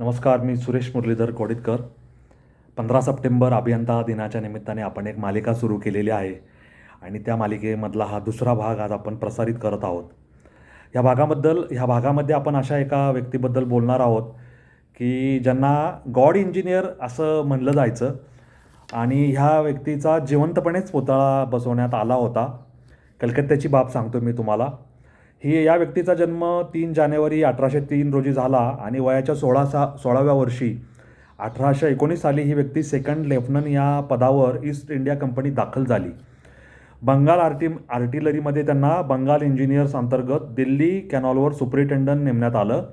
नमस्कार मी सुरेश मुरलीधर कोडितकर. पंधरा सप्टेंबर अभियंता दिनाच्या निमित्ताने आपण एक मालिका सुरू केलेली आहे आणि त्या मालिकेमधला हा दुसरा भाग आज आपण प्रसारित करत आहोत. या भागाबद्दल ह्या भागामध्ये आपण अशा एका व्यक्तीबद्दल बोलणार आहोत की ज्यांना गॉड इंजिनियर असं म्हणलं जायचं आणि ह्या व्यक्तीचा जिवंतपणेच पुतळा बसवण्यात आला होता. कलकत्त्याची बाब सांगतो मी तुम्हाला. ही या व्यक्तीचा जन्म तीन जानेवारी अठराशे तीन रोजी झाला आणि वयाच्या सोळा सा सोळाव्या वर्षी. अठराशे एकोणीस साली ही व्यक्ती सेकंड लेफ्टनंट या पदावर ईस्ट इंडिया कंपनी दाखल झाली. बंगाल आर्टी आर्टिलरीमध्ये त्यांना बंगाल इंजिनियर्स अंतर्गत दिल्ली कॅनॉलवर सुपरिटेंडंट नेमण्यात आलं.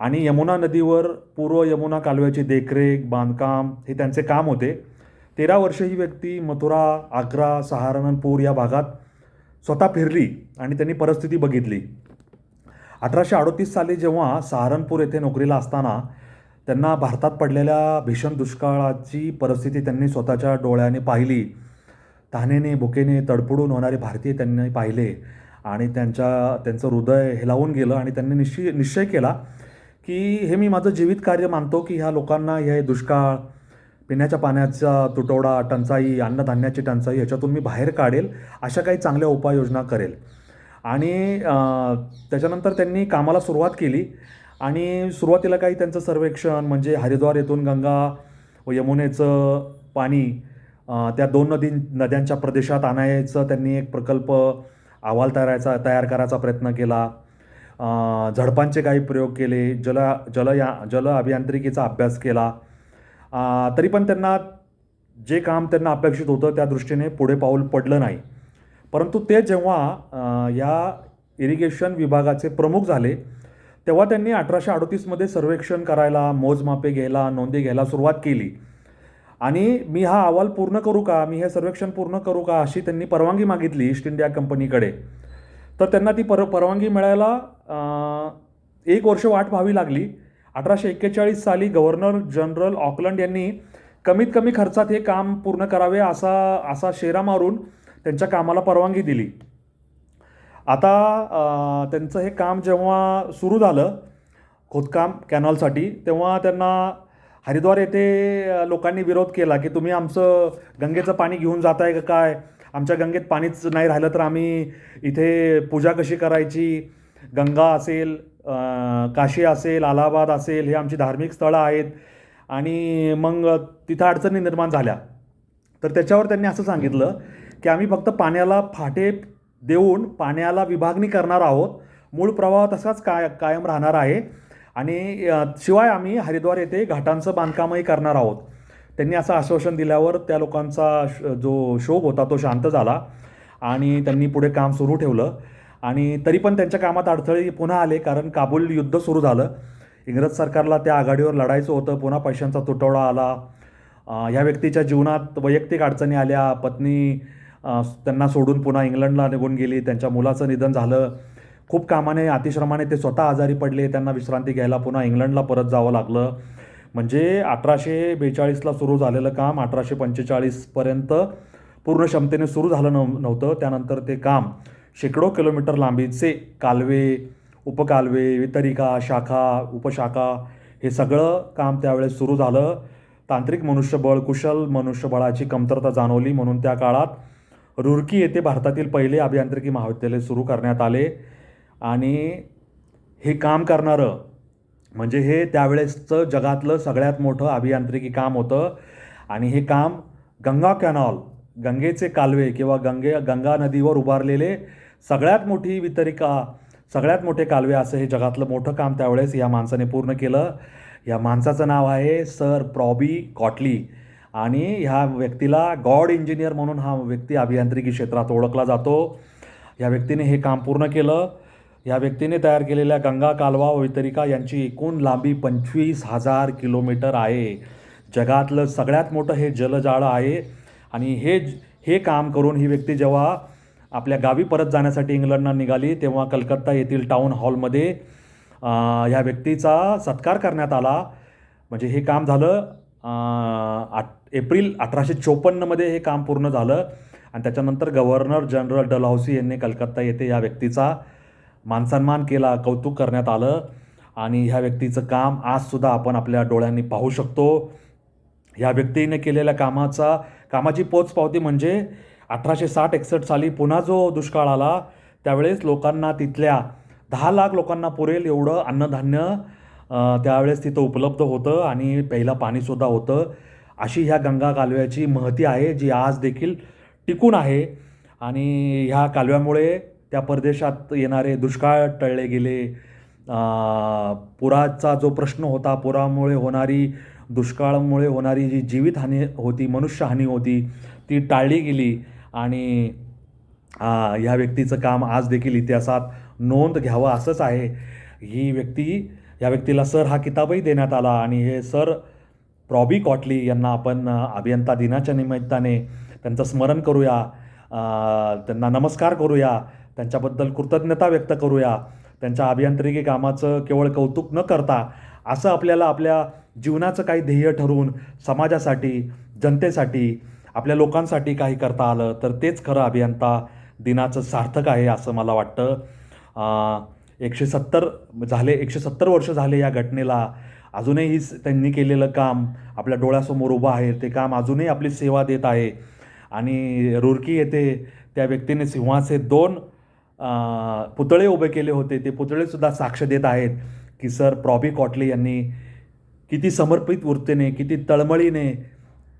आणि यमुना नदीवर पूर्व यमुना कालव्याची देखरेख बांधकाम हे त्यांचे काम होते. तेरा वर्ष ही व्यक्ती मथुरा आग्रा सहारनपूर या भागात स्वतः फिरली आणि त्यांनी परिस्थिती बघितली. अठराशे अडोतीस साली जेव्हा सहारनपूर येथे नोकरीला असताना त्यांना भारतात पडलेल्या भीषण दुष्काळाची परिस्थिती त्यांनी स्वतःच्या डोळ्याने पाहिली. तहानेने भुकेने तडफडून होणारे भारतीय त्यांनी पाहिले आणि त्यांच्या त्यांचं हृदय हेलावून गेलं आणि त्यांनी निश्चय निश्चय केला की हे मी माझं जीवित कार्य मानतो की ह्या लोकांना हे दुष्काळ पिण्याच्या पाण्याचा तुटवडा टंचाई अन्नधान्याची टंचाई ह्याच्यातून मी बाहेर काढेल अशा काही चांगल्या उपाययोजना करेल. आणि त्याच्यानंतर त्यांनी कामाला सुरुवात केली. आणि सुरुवातीला काही त्यांचं सर्वेक्षण म्हणजे हरिद्वार येथून गंगा व यमुनेचं पाणी त्या दोन नदी नद्यांच्या प्रदेशात आणायचं त्यांनी एक प्रकल्प अहवाल तयारायचा तयार करायचा प्रयत्न केला. झडपांचे काही प्रयोग केले जल जल या जल अभियांत्रिकीचा अभ्यास केला. तरी पण त्यांना जे काम त्यांना अपेक्षित होतं त्या दृष्टीने पुढे पाऊल पडलं नाही. परंतु ते जेव्हा या इरिगेशन विभागाचे प्रमुख झाले तेव्हा त्यांनी अठराशे अडतीसमध्ये सर्वेक्षण करायला मोजमापे घ्यायला नोंदी घ्यायला सुरुवात केली. आणि मी हा अहवाल पूर्ण करू का? मी हे सर्वेक्षण पूर्ण करू का? अशी त्यांनी परवानगी मागितली ईस्ट इंडिया कंपनीकडे तर त्यांना ती पर परवानगी मिळायला एक वर्ष वाट पाहावी लागली. अठराशे एक्केचाळीस साली गव्हर्नर जनरल ऑकलंड यांनी कमीत कमी खर्चात हे काम पूर्ण करावे असा असा शेरा मारून त्यांच्या कामाला परवानगी दिली. आता त्यांचं हे काम जेव्हा सुरू झालं खोदकाम कॅनॉलसाठी तेव्हा त्यांना हरिद्वार येथे लोकांनी विरोध केला की तुम्ही आमचं गंगेचं पाणी घेऊन जाताय का काय? आमच्या गंगेत पाणीच नाही राहिलं तर आम्ही इथे पूजा कशी करायची? गंगा असेल काशी असेल अलाहाबाद असेल हे आमची धार्मिक स्थळं आहेत. आणि मग तिथं अडचणी निर्माण झाल्या. तर त्याच्यावर त्यांनी असं सांगितलं की आम्ही फक्त पाण्याला फाटे देऊन पाण्याला विभागणी करणार आहोत. मूळ प्रवाह तसाच काय कायम राहणार आहे. आणि शिवाय आम्ही हरिद्वार येथे घाटांचं बांधकामही करणार आहोत. त्यांनी असं आश्वासन दिल्यावर त्या लोकांचा श- जो शोक होता तो शांत झाला. आणि त्यांनी पुढे काम सुरू ठेवलं. आणि तरी पण त्यांच्या कामात अडथळे पुन्हा आले कारण काबूल युद्ध सुरू झालं. इंग्रज सरकारला त्या आघाडीवर लढायचं होतं पुन्हा पैशांचा तुटवडा आला. ह्या व्यक्तीच्या जीवनात वैयक्तिक अडचणी आल्या पत्नी त्यांना सोडून पुन्हा इंग्लंडला निघून गेली त्यांच्या मुलाचं निधन झालं. खूप कामाने अतिश्रमाने ते स्वतः आजारी पडले त्यांना विश्रांती घ्यायला पुन्हा इंग्लंडला परत जावं लागलं. म्हणजे अठराशे बेचाळीसला सुरू झालेलं काम अठराशे पंचेचाळीसपर्यंत पूर्ण क्षमतेने सुरू झालं नव नव्हतं. त्यानंतर ते काम शेकडो किलोमीटर लांबीचे कालवे उपकालवे वितरिका शाखा उपशाखा हे सगळं काम त्यावेळेस सुरू झालं. तांत्रिक मनुष्यबळ कुशल मनुष्यबळाची कमतरता जाणवली म्हणून त्या काळात रुरकी येथे भारतातील पहिले अभियांत्रिकी महाविद्यालय सुरू करण्यात आले. आणि हे काम करणारं म्हणजे हे त्यावेळेसचं जगातलं सगळ्यात मोठं अभियांत्रिकी काम होतं. आणि हे काम गंगा कॅनॉल गंगेचे कालवे किंवा गंगे गंगा नदीवर उभारलेले सगळ्यात मोठी वितरिका सगळ्यात मोठे कालवे असं हे जगातलं मोठं काम त्यावेळेस या माणसाने पूर्ण केलं. या माणसाचं नाव आहे सर प्रॉबी कॉटली आणि ह्या व्यक्तीला गॉड इंजिनियर म्हणून हा व्यक्ती अभियांत्रिकी क्षेत्रात ओळखला जातो. या व्यक्तीने हे काम पूर्ण केलं. या व्यक्तीने तयार केलेल्या गंगा कालवा व वितरिका यांची एकूण लांबी पंचवीस हजार किलोमीटर आहे. जगातलं सगळ्यात मोठं हे जलजाळं आहे. आणि हे हे काम करून ही व्यक्ती जेव्हा आपल्या गावी परत जाण्यासाठी इंग्लंडला निघाली तेव्हा कलकत्ता येथील टाऊन हॉलमध्ये ह्या व्यक्तीचा सत्कार करण्यात आला. म्हणजे हे काम झालं आठ एप्रिल अठराशे चोपन्नमध्ये हे काम पूर्ण झालं. आणि त्याच्यानंतर गव्हर्नर जनरल डलहौसी यांनी कलकत्ता येथे या व्यक्तीचा मानसन्मान केला कौतुक करण्यात आलं. आणि ह्या व्यक्तीचं काम आजसुद्धा आपण आपल्या डोळ्यांनी पाहू शकतो. ह्या व्यक्तीने केलेल्या कामाचा कामाची पोचपावती म्हणजे अठराशे साठ एकसष्ट साली पुन्हा जो दुष्काळ आला त्यावेळेस लोकांना तिथल्या दहा लाख लोकांना पुरेल एवढं अन्नधान्य त्यावेळेस तिथं उपलब्ध होतं आणि प्यायला पाणीसुद्धा होतं. अशी ह्या गंगा कालव्याची महती आहे जी आज देखील टिकून आहे. आणि ह्या कालव्यामुळे त्या परदेशात येणारे दुष्काळ टळले गेले. पुराचा जो प्रश्न होता पुरामुळे होणारी दुष्काळामुळे होणारी जी जीवितहानी होती मनुष्यहानी होती ती टाळली गेली आणि ह्या व्यक्तीचं काम आज देखील इतिहासात नोंद घ्यावं असंच आहे. ही व्यक्ती या व्यक्तीला सर हा किताबही देण्यात आला आणि हे सर प्रॉबी कॉटली यांना आपण अभियंता दिनाच्या निमित्ताने त्यांचं स्मरण करूया. त्यांना नमस्कार करूया. त्यांच्याबद्दल कृतज्ञता व्यक्त करूया. त्यांच्या अभियांत्रिकी कामाचं केवळ कौतुक न करता असं आपल्याला आपल्या जीवनाचं काही ध्येय ठरवून समाजासाठी जनतेसाठी आपल्या लोकांसाठी काही करता आलं तर तेच खरं अभियंता दिनाचं सार्थक आहे असं मला वाटतं. एकशे सत्तर झाले एकशे सत्तर वर्ष झाले या घटनेला. अजूनही त्यांनी केलेलं काम आपल्या डोळ्यासमोर उभं आहे ते काम अजूनही आपली सेवा देत आहे. आणि रुरकी येथे त्या व्यक्तीने सिंहाचे दोन पुतळे उभे केले होते ते पुतळेसुद्धा साक्ष देत आहेत की सर प्रॉबी कॉटली यांनी किती समर्पित वृत्तीने किती तळमळीने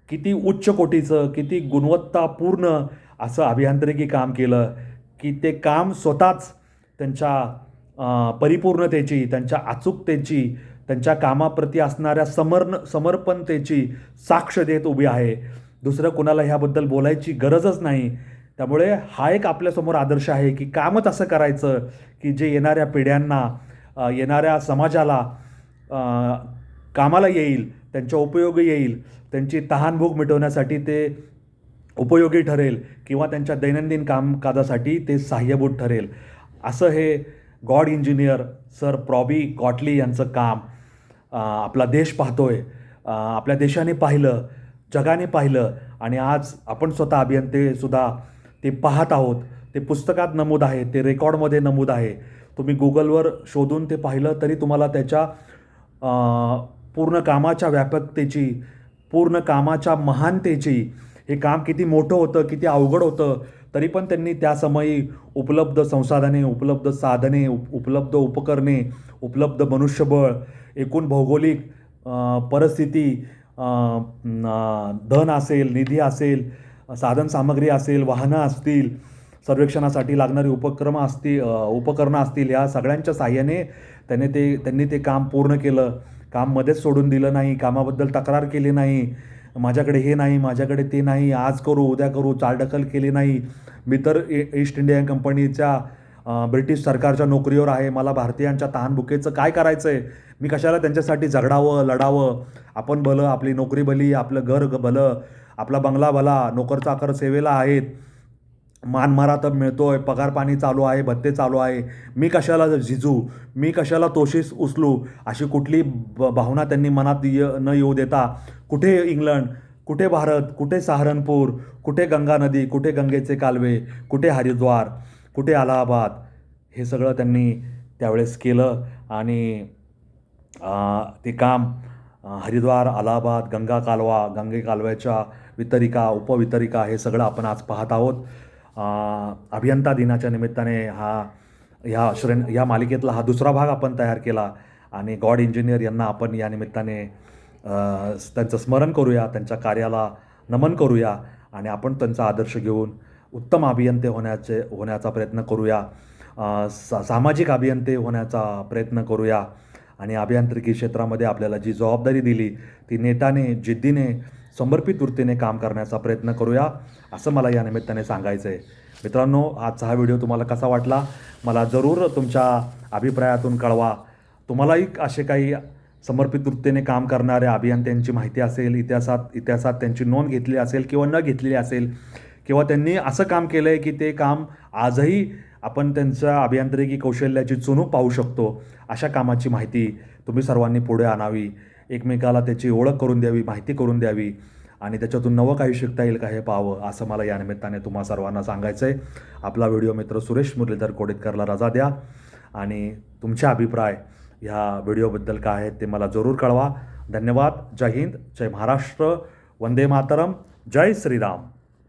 किती उच्च कोटीचं किती गुणवत्तापूर्ण असं अभियांत्रिकी काम केलं की ते काम स्वतःच त्यांच्या परिपूर्णतेची त्यांच्या अचूकतेची त्यांच्या कामाप्रती असणाऱ्या समर्न समर्पणतेची साक्ष देत उभी आहे. दुसरं कोणाला ह्याबद्दल बोलायची गरजच नाही. त्यामुळे हा एक आपल्यासमोर आदर्श आहे की कामच असं करायचं की जे येणाऱ्या पिढ्यांना येणाऱ्या समाजाला कामाला येईल त्यांच्या उपयोगी येईल त्यांची तहानभूक मिटवण्यासाठी ते उपयोगी ठरेल किंवा त्यांच्या दैनंदिन कामकाजासाठी ते सहाय्यभूत ठरेल. असं हे गॉड इंजिनियर सर प्रॉबी कॉटली यांचं काम आपला देश पाहतोय. आहे आपल्या देशाने पाहिलं जगाने पाहिलं आणि आज आपण स्वतः अभियंतेसुद्धा ते पाहत आहोत. ते पुस्तकात नमूद आहे ते रेकॉर्डमध्ये नमूद आहे. तुम्ही गुगलवर शोधून ते पाहिलं तरी तुम्हाला त्याच्या पूर्ण कामाच्या व्यापकतेची पूर्ण कामाच्या महानतेची हे काम किती मोठं होतं किती अवघड होतं तरी पण त्यांनी त्या समयी उपलब्ध संसाधने उपलब्ध साधने उप उपलब्ध उपकरणे उपलब्ध मनुष्यबळ एकूण भौगोलिक परिस्थिती धन असेल निधी असेल साधन सामग्री असेल वाहनं असतील सर्वेक्षणासाठी लागणारी उपक्रम असतील उपकरणं असतील या सगळ्यांच्या साह्याने त्याने ते त्यांनी ते काम पूर्ण केलं. काम मध्येच सोडून दिलं नाही कामाबद्दल तक्रार केली नाही माझ्याकडे हे नाही माझ्याकडे ते नाही आज करू उद्या करू चालढकल केली नाही. मी तर ए ईस्ट इंडिया कंपनीच्या ब्रिटिश सरकारच्या नोकरीवर आहे मला भारतीयांच्या तहानभुकेचं काय करायचं आहे मी कशाला त्यांच्यासाठी झगडावं लढावं? आपण भलं आपली नोकरी भली आपलं घर भलं आपला बंगला भला नोकरचा चाकर सेवेला आहेत. मानमारा तर आहे पगार पाणी चालू आहे भत्ते चालू आहे. मी कशाला झिजू? मी कशाला तोशीस उचलू अशी कुठली ब भावना त्यांनी मनात य न येऊ देता. कुठे इंग्लंड? कुठे भारत? कुठे सहारनपूर? कुठे गंगा नदी? कुठे गंगेचे कालवे? कुठे हरिद्वार? कुठे अलाहाबाद? हे सगळं त्यांनी त्यावेळेस केलं आणि ते काम हरिद्वार अलाहाबाद गंगा कालवा गंगे कालव्याच्या वितरिका उपवितरिका हे सगळं आपण आज पाहत आहोत. अभियंता दिनाच्या निमित्ताने हा ह्या श्रेण या मालिकेतला हा दुसरा भाग आपण तयार केला आणि गॉड इंजिनियर यांना आपण या निमित्ताने त्यांचं स्मरण करूया त्यांच्या कार्याला नमन करूया आणि आपण त्यांचा आदर्श घेऊन उत्तम अभियंते होण्याचे होण्याचा प्रयत्न करूया. सा सामाजिक अभियंते होण्याचा प्रयत्न करूया. आणि अभियांत्रिकी क्षेत्रामध्ये आपल्याला जी जबाबदारी दिली ती नेटाने जिद्दीने समर्पित वृत्तीने काम करण्याचा प्रयत्न करूया असं मला या निमित्ताने सांगायचं आहे मित्रांनो आजचा हा व्हिडिओ तुम्हाला कसा वाटला? मला जरूर तुमच्या अभिप्रायातून कळवा. तुम्हालाही असे काही समर्पित वृत्तीने काम करणाऱ्या अभियंत्यांची माहिती असेल इतिहासात इतिहासात त्यांची नोंद घेतली असेल किंवा न घेतलेली असेल किंवा त्यांनी असं काम केलं आहे की ते काम आजही आपण त्यांच्या अभियांत्रिकी कौशल्याची चुणूक पाहू शकतो अशा कामाची माहिती तुम्ही सर्वांनी पुढे आणावी. एकमेकाला त्याची ओळख करून द्यावी माहिती करून द्यावी आणि त्याच्यातून नवं काही शिकता येईल का हे पाहावं असं मला या निमित्ताने तुम्हा सर्वांना सांगायचं आहे आपला व्हिडिओ मित्र सुरेश मुरलीधर कोडेतकरला रजा द्या आणि तुमचे अभिप्राय ह्या व्हिडिओबद्दल काय आहेत ते मला जरूर कळवा. धन्यवाद. जय हिंद. जय महाराष्ट्र. वंदे मातरम. जय श्रीराम.